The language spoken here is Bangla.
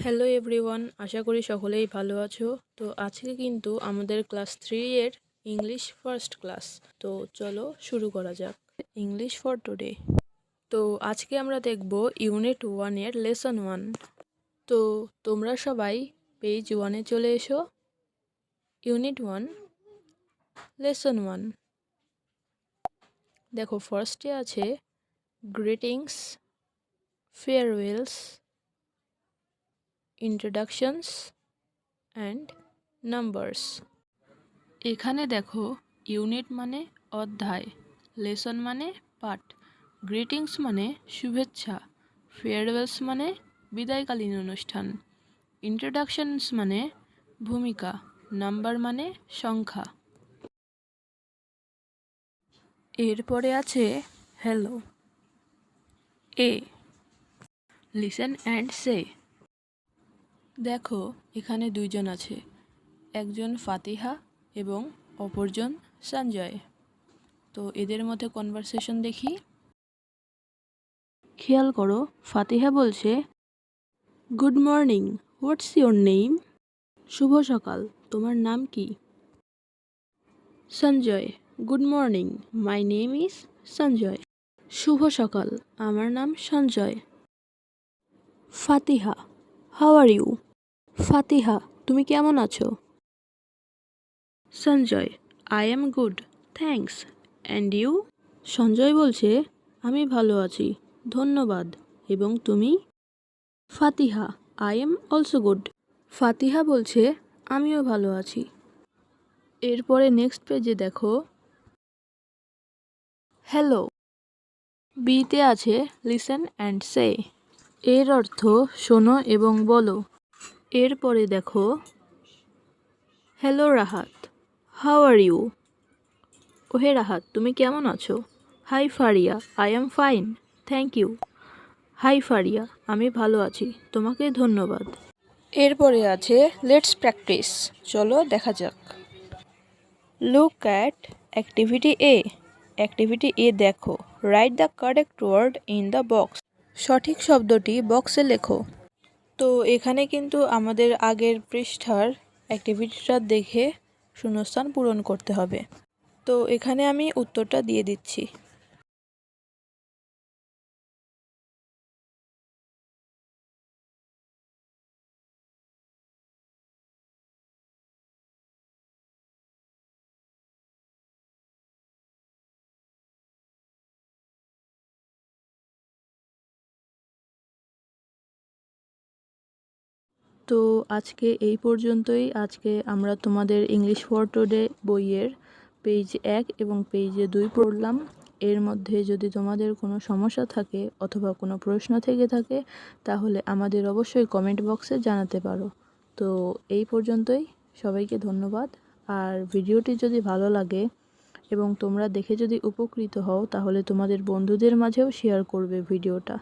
হ্যালো এভরিওয়ান আশা করি সকলেই ভালো আছো। তো আজকে কিন্তু আমাদের ক্লাস থ্রি এর ইংলিশ ফার্স্ট ক্লাস তো চলো শুরু করা যাক। ইংলিশ ফর টুডে তো আজকে আমরা দেখব ইউনিট ওয়ানের লেসন ওয়ান তো তোমরা সবাই পেজ ওয়ানে চলে এসো। ইউনিট ওয়ান লেসন ওয়ান দেখো ফার্স্টে আছে greetings farewells introductions and numbers এখানে দেখো ইউনিট মানে অধ্যায় লেসন মানে পাঠ গ্রিটিংস মানে শুভেচ্ছা ফেয়ারওয়েলস মানে বিদায়কালীন অনুষ্ঠান ইন্ট্রোডাকশনস মানে ভূমিকা নাম্বার মানে সংখ্যা। এরপরে আছে hello A listen and say দেখো, এখানে দুইজন আছে। একজন ফাতিহা এবং অপরজন সঞ্জয়। তো এদের মধ্যে কনভারসেশন দেখি। খেয়াল করো, ফাতিহা বলছে good morning what's your name শুভ সকাল, তোমার নাম কি? Sanjay good morning my name is Sanjay. শুভ সকাল, আমার নাম Sanjay. Fatiha how are you Fatiha তুমি কেমন আছো? Sanjay I am good thanks and you Sanjay বলছে আমি ভালো আছি ধন্যবাদ এবং তুমি? Fatiha I am also good Fatiha বলছে আমিও ভালো আছি। এরপরে নেক্সট পেজে দেখো। হ্যালো বিতে আছে লিসেন অ্যান্ড সে এর অর্থ শোনো এবং বলো। এরপরে দেখো hello Rahat how are you ওহে রাহাত, তুমি কেমন আছো? Hi Fariya I am fine thank you hi Fariya আমি ভালো আছি। তোমাকে ধন্যবাদ। এরপরে আছে লেটস প্র্যাকটিস চলো, দেখা যাক। Look at activity A activity A দেখো। Write the correct word in the box সঠিক শব্দটি বক্সে লেখো। তো এখানে কিন্তু আমাদের আগের পৃষ্ঠার অ্যাক্টিভিটিটা দেখে শূন্যস্থান পূরণ করতে হবে। তো এখানে আমি উত্তরটা দিয়ে দিচ্ছি। তো আজকে এই পর্যন্তই। আজকে আমরা তোমাদের ইংলিশ ফর টুডে বইয়ের পেজ এক এবং পেজে দুই পড়লাম। এর মধ্যে যদি তোমাদের কোনো সমস্যা থাকে অথবা কোনো প্রশ্ন থেকে থাকে, তাহলে আমাদের অবশ্যই কমেন্ট বক্সে জানাতে পারো। তো এই পর্যন্তই। সবাইকে ধন্যবাদ। আর ভিডিওটি যদি ভালো লাগে এবং তোমরা দেখে যদি উপকৃত হও, তাহলে তোমাদের বন্ধুদের মাঝেও শেয়ার করবে ভিডিওটা।